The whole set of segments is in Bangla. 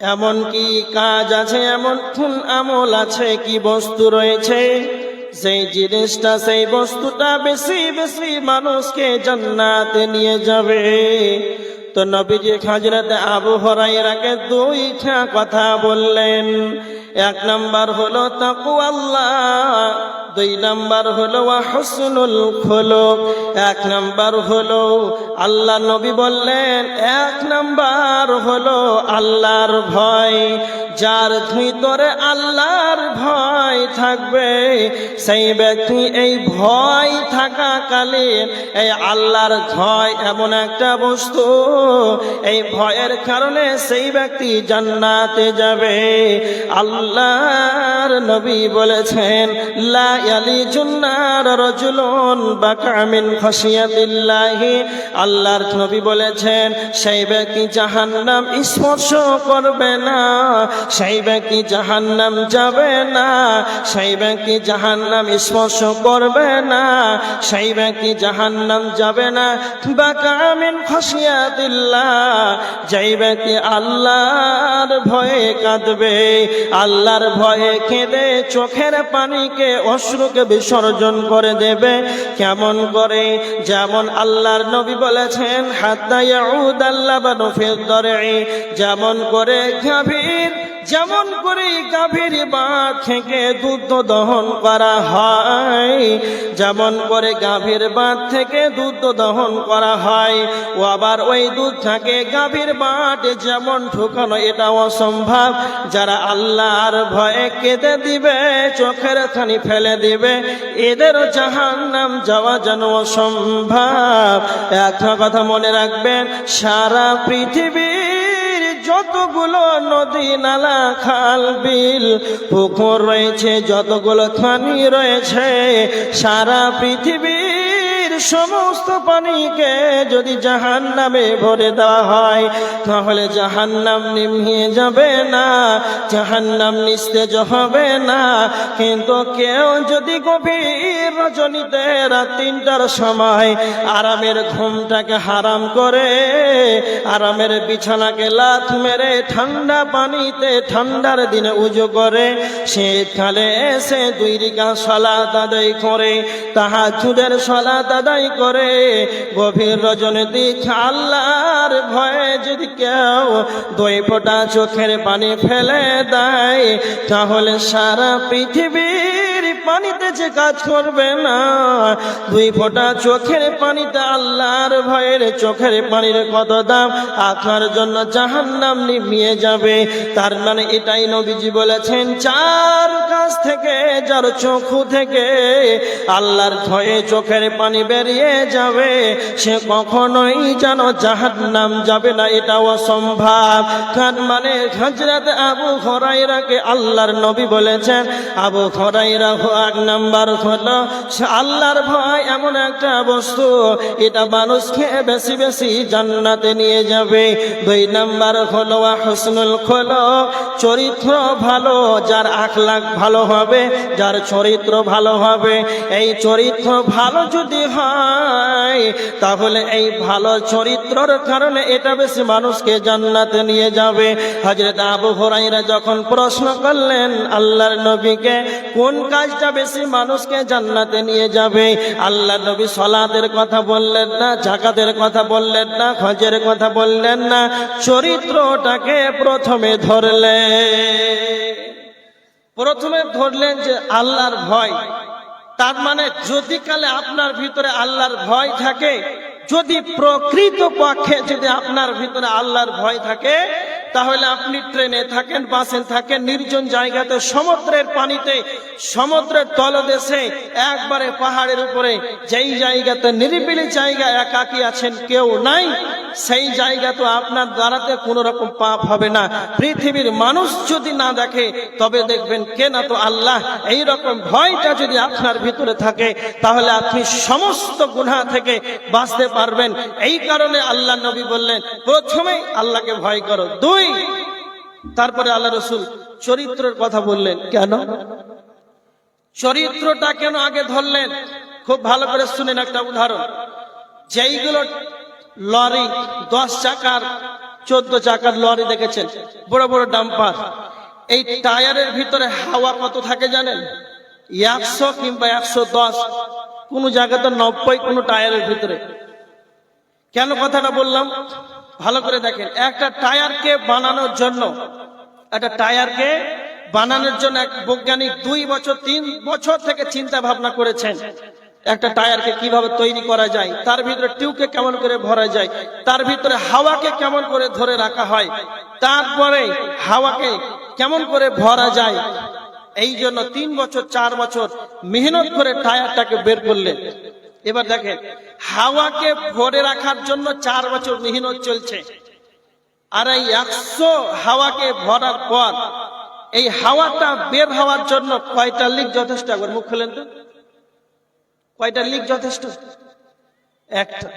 এমন কি কাজ আছে? এমন কোন আমল আছে? কি বস্তু রয়েছে? সেই জিনিসটা, সেই বস্তুটা বেশি বেশি মানুষকে জান্নাতে নিয়ে যাবে। তো নবীজি খাজরাতে আবু হরাইরাকে দুইটা কথা বললেন। এক নাম্বার হলো তাকু আল্লাহ দুই নাম্বার হলো হসনুল খোলক, এক নাম্বার হলো আল্লাহ নবী বললেন, এক নাম্বার হলো আল্লাহর ভয়, যার ভিতরে আল্লাহর ভয় থাকবে, সেই ব্যক্তি এই ভয় থাকাকালীন এই আল্লাহর ভয় এমন একটা বস্তু, এই ভয়ের কারণে সেই ব্যক্তি জান্নাতে যাবে। আল্লাহর নবী বলেছেন, লা ইয়ালিজুন্নার রাজুলুন বাকামিন খাশিয়াতিল্লাহি আল্লাহর নবী বলেছেন, সেই ব্যক্তি জাহান্নাম স্পর্শ করবে না, সেই ব্যক্তি জাহান্নাম যাবে না, সেই ব্যক্তি জাহান্নাম স্পর্শ করবে না, সেই ব্যক্তি জাহান্নাম যাবে না। বাকামিন খাশিয়াতিল্লাহ যেই ব্যক্তি আল্লাহর ভয়ে কাঁদবে, আল্লাহর ভয়ে কেঁদে চোখের পানিকে অশ্রুকে বিসর্জন করে দেবে। কেমন করে? যেমন আল্লাহর নবী বলেছেন হাত্তায়াউদ আল্লাহ বানুফিল দরে যেমন করে গাভীর যেমন করে গাভীর বাঁধ থেকে দুধ দহন করা হয়, যেমন করে গাভীর বাঁধ থেকে দুধ দহন করা হয়, ও আবার ওই দুধটাকে গাভীর বাঁধ যেমন ঢুকানো এটা অসম্ভব। যারা আল্লাহর ভয়ে কেঁদে দিবে, চোখের খানি ফেলে দিবে, এদের জাহান নাম যাওয়া যেন অসম্ভব। একটা কথা মনে রাখবেন, সারা পৃথিবীর যতগুলো নদী নালা খাল বিল পুকুর রয়েছে যতগুলো খানি রয়েছে সারা পৃথিবীর সমস্ত পানিকে যদি জাহান নামে ভরে দেওয়া হয়, তাহলে জাহান নাম নিমিয়ে যাবে না জাহান নাম নিস্তেজ হবে না। কিন্তু কেউ যদি গভীর রজনীতে রাত তিনটার সময় আরামের ঘুমটাকে হারাম করে, আরামের বিছানাকে লাথ মেরে ঠান্ডা পানিতে ঠান্ডার দিনে উজু করে, শীতকালে এসে দুই রিকা সলা আদায় করে তাহা চুদের সলা আদায় করে। গভীর রজনীতি আল্লাহর ভয়ে যদি কেউ দই ফোটা চোখের পানি ফেলে দেয়, তাহলে সারা পৃথিবীর পানিতে যে কাজ করবে না, দুই ফোঁটা চোখের পানিতে আল্লাহর ভয়ের চোখের পানির কত দাম? আপনার জন্য জাহান্নাম নিভিয়ে যাবে। তার মানে এটাই নবীজি বলেছেন, চার কাছ থেকে, যার চোখু থেকে আল্লাহর ভয়ে চোখের পানি বেরিয়ে যাবে, সে কখনোই যেন জাহান্নাম যাবে না, এটা অসম্ভব। তার মানে হজরত আবু হরাইরাকে আল্লাহর নবী বলেছেন, আবু হরাইরা এক নাম্বার হলো আল্লাহর ভয় এমন একটা বস্তু, এটা মানুষকে বেশি বেশি জান্নাতে নিয়ে যাবে। দুই নাম্বার হলো হসনুল খোলো চরিত্র ভালো, যার আখলাখ ভালো হবে, যার চরিত্র ভালো হবে। এই চরিত্র ভালো যদি হয়, তাহলে এই ভালো চরিত্রর কারণে এটা বেশি মানুষকে জান্নাতে নিয়ে যাবে। হজরত আবু হরাইরা যখন প্রশ্ন করলেন, আল্লাহর নবীকে কোন কাজটা বেশি মানুষকে জান্নাতে নিয়ে যাবে। আল্লাহ নবী সলাদের কথা বললেন না জাকাতের কথা বললেন না খজের কথা বললেন না, চরিত্রটাকে প্রথমে ধরলেন। প্রথমে ধরলেন যে আল্লাহর ভয়। তার মানে যদি কালে আপনার ভিতরে আল্লাহর ভয় থাকে, যদি প্রকৃত পক্ষে যদি আপনার ভিতরে আল্লাহর ভয় থাকে তাহলে আপনি ট্রেনে থাকেন, বাসে থাকেন, নির্জন জায়গাতে সমুদ্রের পানিতে, সমুদ্রের তলদেশে, একবারে পাহাড়ের উপরে, যেই জায়গাতে নিরিবিলি জায়গা একাকি আছেন কেউ নাই সেই জায়গা তো আপনার দ্বারাতে কোনো রকম পাপ হবে না। পৃথিবীর মানুষ যদি না দেখে, তবে দেখবেন, কে না তো আল্লাহ? এই রকম ভয়টা যদি আপনার ভিতরে থাকে, তাহলে আপনি সমস্ত গুণা থেকে বাঁচতে পারবেন। এই কারণে আল্লাহ নবী বললেন প্রথমে আল্লাহকে ভয় করো। দুই, তারপরে আল্লাহ রসুল চরিত্রের কথা বললেন। কেন? চরিত্রটা কেন আগে ধরলেন? খুব ভালো করে শুনেন একটা উদাহরণ। যেইগুলো লরি, দশ চাকার, চোদ্দ চাকার লরি দেখেছেন। বড় বড় ডাম্পার। এই টায়ারের ভিতরে হাওয়া কত থাকে জানেন? একশো কিংবা একশো দশ। কোন জায়গাতে নব্বই, কোনো টায়ারের ভিতরে। কেন কথাটা বললাম? ভালো করে দেখেন। একটা টায়ারকে বানানোর জন্য, একটা টায়ারকে বানানোর জন্য এক বৈজ্ঞানিক দুই বছর, তিন বছর থেকে চিন্তা ভাবনা করেছেন। একটা টায়ারকে কীভাবে তৈরি করা যায়, তার ভিতরে টিউবকে কেমন করে ভরা যায়, তার ভিতরে হাওয়াকে কেমন করে ধরে রাখা হয়, তারপরে হাওয়াকে কেমন করে ভরা যায়, এই জন্য তিন বছর, চার বছর মেহনত করে টায়ারটাকে বের করলেন। এবার দেখেন, হাওয়াকে ভরে রাখার জন্য চার বছর মেহনত চলছে। আর এই একশো হাওয়াকে ভরার পর, এই হাওয়াটা বের হওয়ার জন্য কয়টা লিক যথেষ্ট একবার মুখ খুলেন তো? কয়টা লিক যথেষ্ট? একটা।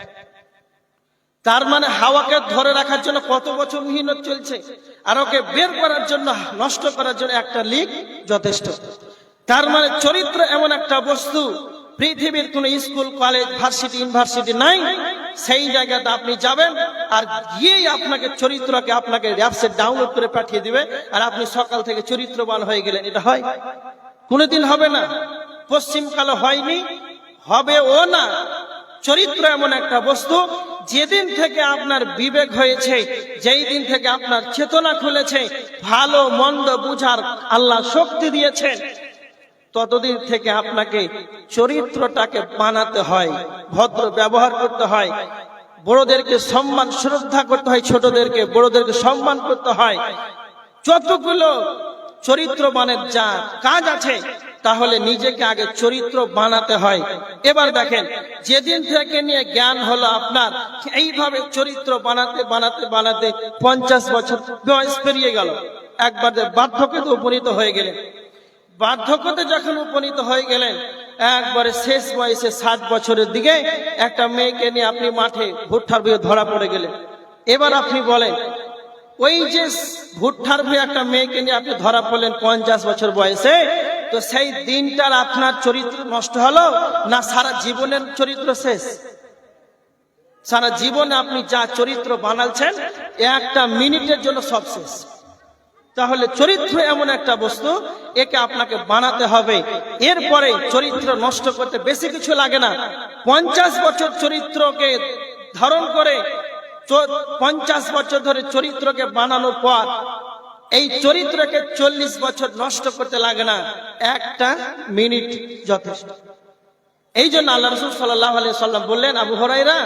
তার মানে হাওয়াকে ধরে রাখার জন্য কত বছর মেহনত চলছে? আর ওকে বের করার জন্য, নষ্ট করার জন্য একটা লিক যথেষ্ট। তার মানে চরিত্র এমন একটা বস্তু, পৃথিবীর কোন স্কুল, কলেজ, ভার্সিটি, ইউনিভার্সিটি নাই, সেই জায়গাতে আপনি যাবেন আর গিয়েই আপনাকে চরিত্রকে, আপনাকে অ্যাপসে ডাউনলোড করে পাঠিয়ে দিবে আর আপনি সকাল থেকে চরিত্রবান হয়ে গেলেন। এটা হয়? কোনোদিন হবে না। পশ্চিমকালে হয়নি হবে ও না। চরিত্র এমন একটা বস্তু, যেদিন থেকে আপনার বিবেক হয়েছে যেই দিন থেকে আপনার চেতনা খুলেছে, ভালো, মন্দ বুঝার আল্লাহ শক্তি দিয়েছেন, ততদিন থেকে আপনাকে চরিত্রটাকে বানাতে হয়, ভদ্র ব্যবহার করতে হয়, বড়দেরকে সম্মান, শ্রদ্ধা করতে হয়, ছোটদেরকে, বড়দেরকে সম্মান করতে হয়। যতগুলো চরিত্র মানের যা কাজ আছে, তাহলে নিজেকে আগে চরিত্র বানাতে হয়। এবার দেখেন, যেদিন থেকে নিয়ে জ্ঞান হলো আপনার, এইভাবে চরিত্র বানাতে বানাতে বানাতে পঞ্চাশ বছর বয়স পেরিয়ে গেল। একবার যে বার্ধক্যে উপনীত হয়ে গেলেন। বার্ধক্যতে যখন উপনীত হয়ে গেলেন, একবারে শেষ বয়সে ষাট বছরের দিকে একটা মেয়েকে নিয়ে আপনি মাঠে ভুট্টার বিয়ে ধরা পড়ে গেলেন। এবার আপনি বলেন ওই যে ভুট্টার বইয়ে একটা মেয়েকে নিয়ে আপনি ধরা পড়লেন, পঞ্চাশ বছর বয়সে, তো সেই দিনটার আপনার চরিত্র নষ্ট হলো না সারা জীবনের চরিত্র শেষ? সারা জীবনে আপনি যা চরিত্র বানালছেন, একটা মিনিটের জন্য সব শেষ। তাহলে চরিত্র এমন একটা বস্তু, একে আপনাকে বানাতে হবে। এরপরে চরিত্র নষ্ট করতে বেশি কিছু লাগে না। পঞ্চাশ বছর চরিত্রকে ধারণ করে পঞ্চাশ বছর ধরে চরিত্রকে বানানোর পর এই চরিত্রকে চল্লিশ বছর নষ্ট করতে লাগে না। একটা মিনিট যথেষ্ট। এই জন্য আল্লাহ রসুল সাল্লাহ সাল্লাম বললেন, আবু হরাইরা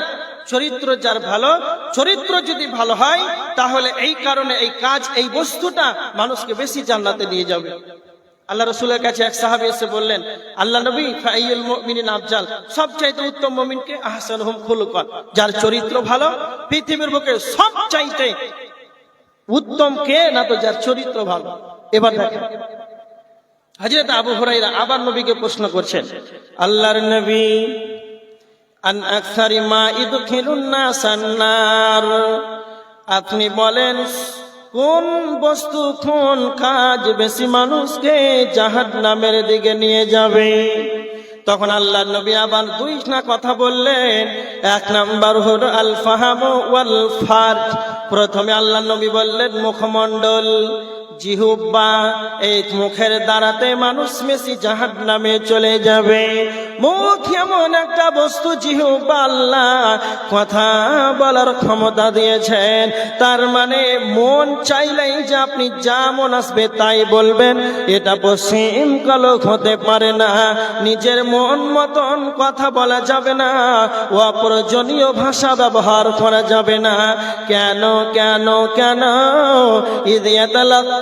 চরিত্র যার ভালো, চরিত্র যদি ভালো হয়, তাহলে এই কারণে এই কাজ, এই বস্তুটা মানুষকে বেশি জান্নাতে নিয়ে যাবে। আল্লাহ রসুলের কাছে এক সাহাবি এসে বললেন, আল্লাহ নবী, ফাইয়ুল মুমিনিন আফজাল, সবচাইতে উত্তম মুমিনকে আহসানুহুম খুলুকান, যার চরিত্র ভালো, পৃথিবীর বুকে সবচাইতে উত্তম কে না তো যার চরিত্র ভালো। এবার দেখেন হজরত আবু হুরাইরা আবার নবীকে প্রশ্ন করছেন, আল্লাহর নবী, আন আকসারি মা ইদখিলুন নাসান নার? আপনি বলেন কোন বস্তু, কোন কাজ বেশি মানুষকে জাহাজ নামের দিকে নিয়ে যাবে? তখন আল্লাহ নবী আবার দুই না কথা বললেন। এক নাম্বার হল আল ফাহাম ওয়াল ফার প্রথমে আল্লাহ নবী বললেন, মুখমণ্ডল। জিহুব্বা, এই মুখের দ্বারাতে মানুষ মেসি জাহাজ নামে চলে যাবে। মুখ এমন একটা বস্তু, জিহুব্বা আল্লাহ কথা বলার ক্ষমতা দিয়েছেন। তার মানে মন চাইলেই যে আপনি যা মন আসবে তাই বলবেন, এটা পশ্চিম কালক হতে পারে না। নিজের মন মতন কথা বলা যাবে না, অপ্রয়োজনীয় ভাষা ব্যবহার করা যাবে না। কেন কেন কেন?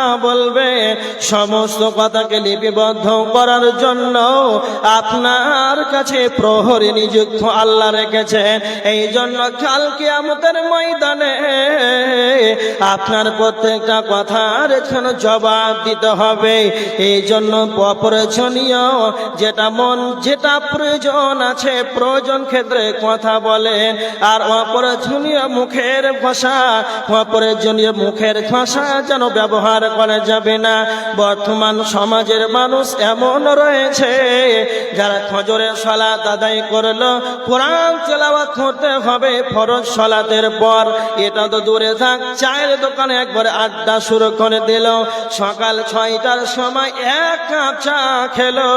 কথা বলবে, সমস্ত কথাকে লিপিবদ্ধ করার জন্য আপনার কাছে প্রহরী নিযুক্ত আল্লাহ রেখেছে। এই জন্য কালকে আমাদের ময়দানে আপনার প্রত্যেকটা কথার এখানে জবাব দিতে হবে। এই জন্য অপ্রয়োজনীয় যেটা মন, যেটা প্রয়োজন আছে, প্রয়োজন ক্ষেত্রে কথা বলেন। আর অপ্রয়োজনীয় মুখের ভাষা, অপ্রয়োজনীয় মুখের ভাষা যেন ব্যবহার করা যাবে না। বর্তমান সমাজের মানুষ এমন রয়েছে, যারা খজরের সলাত আদায় করল, কোরআন তেলাওয়াত করতে হবে, ফরজ সলাতের পর। এটা তো দূরে থাক, চায়ের দোকানে একবার আড্ডা শুরু করে দিল। সকাল ছয়টার সময় এক কাপ চা খেলো,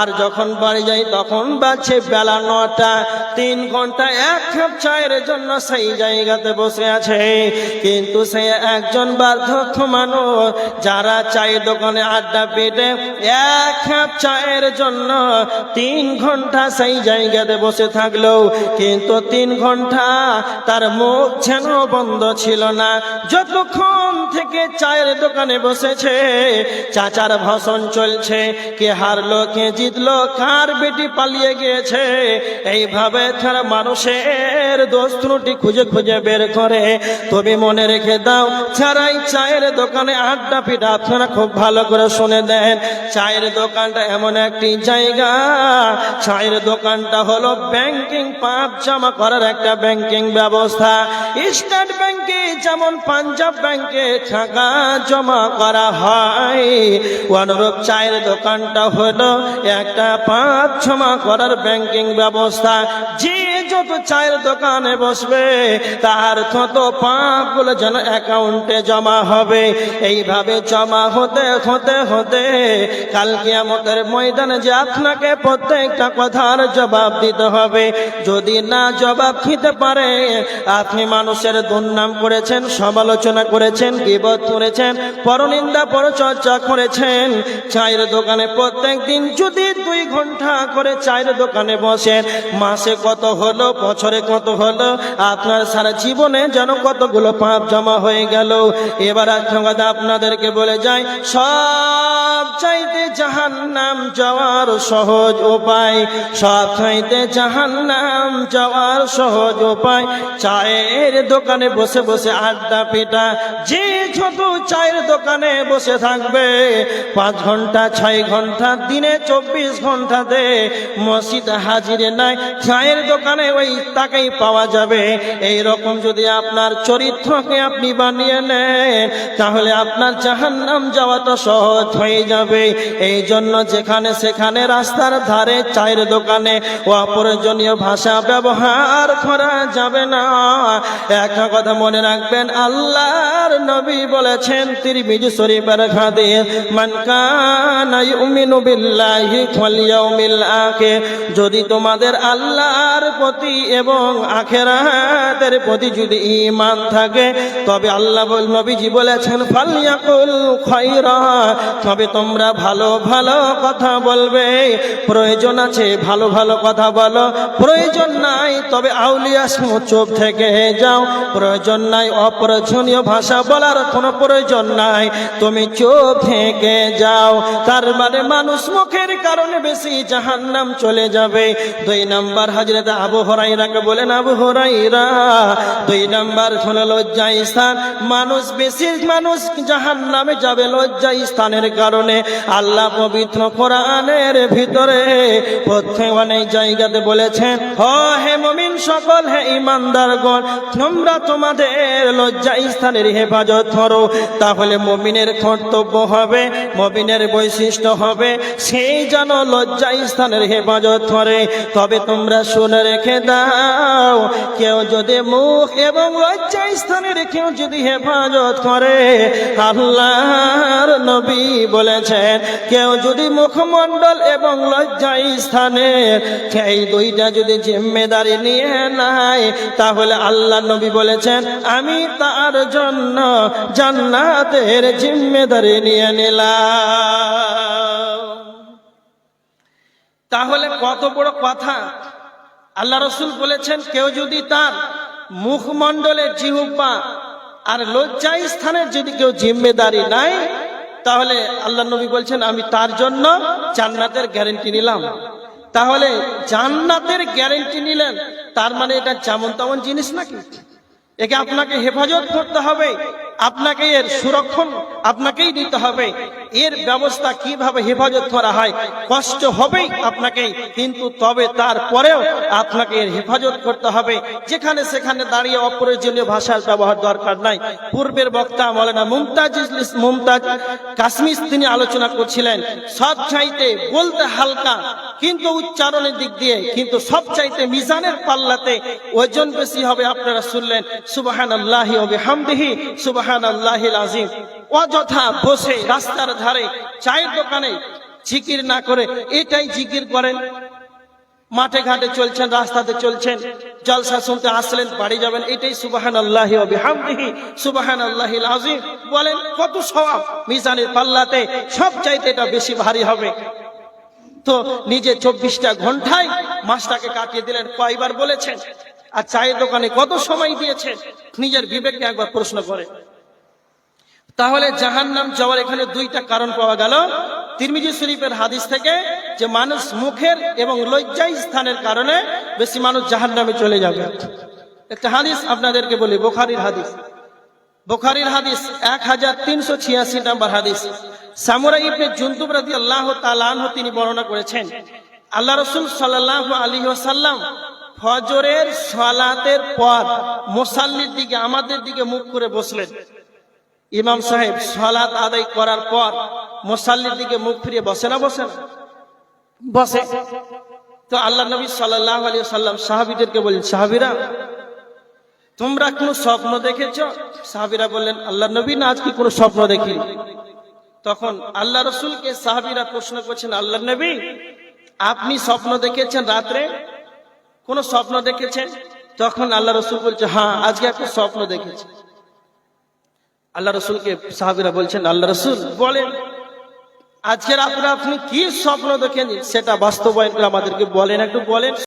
আর যখন বাড়ি যাই তখন বাজছে বেলা নটা। তিন ঘণ্টা এক কাপ চায়ের জন্য সেই জায়গাতে বসে আছে। কিন্তু সে একজন বার্ধক্য মানুষ যারা চায়ের দোকানে আড্ডা পেটে এক কাপ চায়ের জন্য তিন ঘণ্টা সেই জায়গাতে বসে থাকল কিন্তু তিন ঘণ্টা তার মুখ যেন বন্ধ ছিল না। যতক্ষণ থেকে চায়ের দোকানে বসেছে, চাচার ভাষণ চলছে, কে হারলো, কে জিতলো, কার বেটি পালিয়ে গিয়েছে, এইভাবে তারা মানুষের দোষ ত্রুটি খুঁজে খুঁজে বের করে। তবে মনে রেখে দাও ছাড়াই চায়ের দোকানে আড্ডা পিঠা আপনারা খুব ভালো করে শুনে দেন। চায়ের দোকানটা এমন একটি জায়গা। চায়ের দোকানটা হলো ব্যাংকিং পাপ জমা করার একটা ব্যাংকিং ব্যবস্থা। স্টেট ব্যাংকে যেমন পাঞ্জাব ব্যাংকে টাকা জমা করা হয়, অনুরূপ চায়ের দোকানটা হলো একটা পাপ জমা করার ব্যাংকিং ব্যবস্থা। যে যত চায়ের দোকানে বসবে, তার তত পাপগুলো যেন অ্যাকাউন্টে জমা হবে। এইভাবে জমা হতে হতে হতে কালকে আমাদের ময়দানে যে আপনাকে প্রত্যেকটা কথার জবাব দিতে হবে। যদি না জবাব দিতে পারে, আপনি মানুষের দুর্নাম করেছেন, সমালোচনা করেছেন বিপদ করেছেন, পরনিন্দা, পরচর্চা করেছেন। চায়ের দোকানে প্রত্যেক দিন যদি দুই ঘণ্টা করে চায়ের দোকানে বসেন, মাসে কত হলো বছরে কত হলো? আপনার সারা জীবনে যেন কতগুলো পাপ জমা হয়ে গেল। এবার একটা কথা আপনাদেরকে বলে যাই, সব চাইতে জাহান নাম যাওয়ার সহজ উপায়, সব চাইতে জাহান নাম যাওয়ার সহজ উপায়, চায়ের দোকানে বসে বসে আড্ডা পেটা, যে যত চায়ের দোকানে বসে থাকবে, পাঁচ ঘণ্টা, ছয় ঘণ্টা, দিনে চব্বিশ ঘন্টাতে মসজিদ হাজিরে নাই, চায়ের দোকানে ওই তাকেই পাওয়া যাবে। এই রকম যদি আপনার চরিত্রকে আপনি বানিয়ে নেন, তাহলে আপনার জাহান্নাম যাওয়াটা সহজ হয়ে যাবে। এই জন্য যেখানে সেখানে রাস্তার ধারে চায়ের দোকানে অপ্রয়োজনীয় ভাষা ব্যবহার করা যাবে না। একটা কথা মনে রাখবেন, আল্লাহর নবী বলেছেন, তিরমিজি শরীফের হাদিস, মান যদি তোমাদের আল্লাহর প্রতি এবং আখেরাতের প্রতি যদি ঈমান থাকে, তবে আল্লাহ নবীজি বলেছেন, ফালিয়াকুল খায়রা তবে তোমরা ভালো ভালো কথা বলবে। প্রয়োজন আছে, ভালো ভালো কথা বলো। প্রয়োজন নাই, তবে আউলিয়া চুপ থেকে যাও। প্রয়োজন নাই, অপ্রয়োজনীয় ভাষা বলার কোনো প্রয়োজন নাই। তুমি চোখ থেকে যাও। তার মানে মানুষ মুখের কারণে বেশি জাহান্নাম চলে যাবে। দুই নাম্বার হাজরত আবু হরাইরাকে বলেন, আবু হরাইরা, দুই নাম্বার হলো লজ্জা স্থান। মানুষ বেশি, মানুষ জাহান নামে যাবে লজ্জা স্থানের কারণে। আল্লাহ পবিত্র কোরআনের ভিতরে প্রত্যেক অনেক জায়গাতে বলেছেন, হ, হে মমিন সকল, হে ইমানদারগণ তোমরা তোমাদের লজ্জা স্থানের হেফাজত করো। তাহলে মমিনের কর্তব্য হবে, মমিনের বৈশিষ্ট্য হবে, সেই যেন লজ্জা স্থানের হেফাজত করে। তবে তোমরা শুনে রেখে দাও। কেউ যদি মুখ এবং লজ্জা স্থানের কেউ যদি হেফাজত করে, আল্লাহর নবী বলেছেন, কেউ যদি মুখমণ্ডল এবং লজ্জা স্থানে এই দুইটা যদি জিম্মেদারি নিয়ে নাই তাহলে আল্লাহ নবী বলেছেন, আমি তার জন্য জান্নাতের জিম্মেদারি নিয়ে নিলাম। তাহলে কত বড় কথা? আল্লাহ রসুল বলেছেন, কেউ যদি তার মুখমণ্ডলের জিহুব্বা আর লজ্জা স্থানের যদি কেউ জিম্মেদারি নাই তাহলে আল্লাহ নবী বলছেন, আমি তার জন্য জান্নাতের গ্যারেন্টি নিলাম। তাহলে জান্নাতের গ্যারেন্টি নিলেন, তার মানে এটা যেমন তেমন জিনিস নাকি? একে আপনাকে হেফাজত করতে হবে। আপনাকে এর সুরক্ষণ আপনাকেই দিতে হবে। এর ব্যবস্থা কীভাবে হেফাজত করা হয়, কষ্ট হবেই আপনাকে, কিন্তু তবে তারপরেও আপনাকে এর হেফাজত করতে হবে। যেখানে সেখানে দাঁড়িয়ে অপ্রয়োজনীয় ভাষার ব্যবহার দরকার নাই। পূর্বের বক্তা মৌলানা মুমতাজ মুমতাজ কাশ্মীর তিনি আলোচনা করছিলেন, সব চাইতে বলতে হালকা কিন্তু উচ্চারণের দিক দিয়ে, কিন্তু সব চাইতে মিজানের পাল্লাতে ওজন বেশি হবে আপনারা শুনলেন সুবাহান আল্লাহি হামদিহি সুবাহান আল্লাহিল আজিম অযথা বসে রাস্তার ধারে, চায়ের দোকানে জিকির না করে, এটাই জিকির করেন। মাঠে ঘাটে চলছেন, রাস্তাতে চলছেন, জলসা শুনতে আসলেন, বাড়ি যাবেন, এটাই সুবাহান আল্লাহি হামদিহি সুবাহান আল্লাহিল আজিম বলেন, কত সওয়াব মিজানের পাল্লাতে সব চাইতে এটা বেশি ভারী হবে। তো নিজে চব্বিশটা ঘন্টায় মাসটাকে কাটিয়ে দিলেন, কয়বার বলেছেন, আর চায়ের দোকানে কত সময় দিয়েছেন? নিজের বিবেককে একবার প্রশ্ন করে। তাহলে জাহান নাম যাওয়ার এখানে দুইটা কারণ পাওয়া গেল। তিরমিজি শরীফের হাদিস থেকে যে মানুষ মুখের এবং লজ্জাই স্থানের কারণে বেশি মানুষ জাহান নামে চলে যাবে। একটা হাদিস আপনাদেরকে বলি, বোখারির হাদিস। বোখারির হাদিস এক হাজার তিনশো ছিয়াশি নম্বর হাদিস। সামুরা ইবনে জুন্তুব রাদি আল্লাহ তালাহ তিনি বর্ণনা করেছেন, আল্লাহ রসুল সাল্লাহ আলী সাল্লাম ফজরের সালাতের পর মোসাল্লির দিকে, আমাদের দিকে মুখ করে বসলেন। ইমাম সাহেব, সালাত আদায় করার পর মোসাল্লির দিকে মুখ ফিরিয়ে বসে না বসে? না বসে। তো আল্লাহ নবী সাল্লাহ আলী সাল্লাম সাহাবিদেরকে বলেন সাহাবিরা, তোমরা কোনো স্বপ্ন দেখেছ? সাহাবিরা বললেন, আল্লাহ নবী না, আজকে কোনো স্বপ্ন দেখি তখন আল্লাহ রসুলকে সাহাবিরা প্রশ্ন করছেন আল্লাহ নবী, আপনি স্বপ্ন দেখেছেন রাত্রে? কোন স্বপ্ন দেখেছেন? তখন আল্লাহ রসুল বলছে হ্যাঁ আজকে একটা স্বপ্ন দেখেছি। আল্লাহ রসুলকে সাহাবিরা বলছেন, আল্লাহ রসুল, বলেন, আজকে রাত্রে আপনি কি স্বপ্ন দেখেন সেটা বাস্তবায়ন করে আমাদেরকে বলেন, একটু বলেন।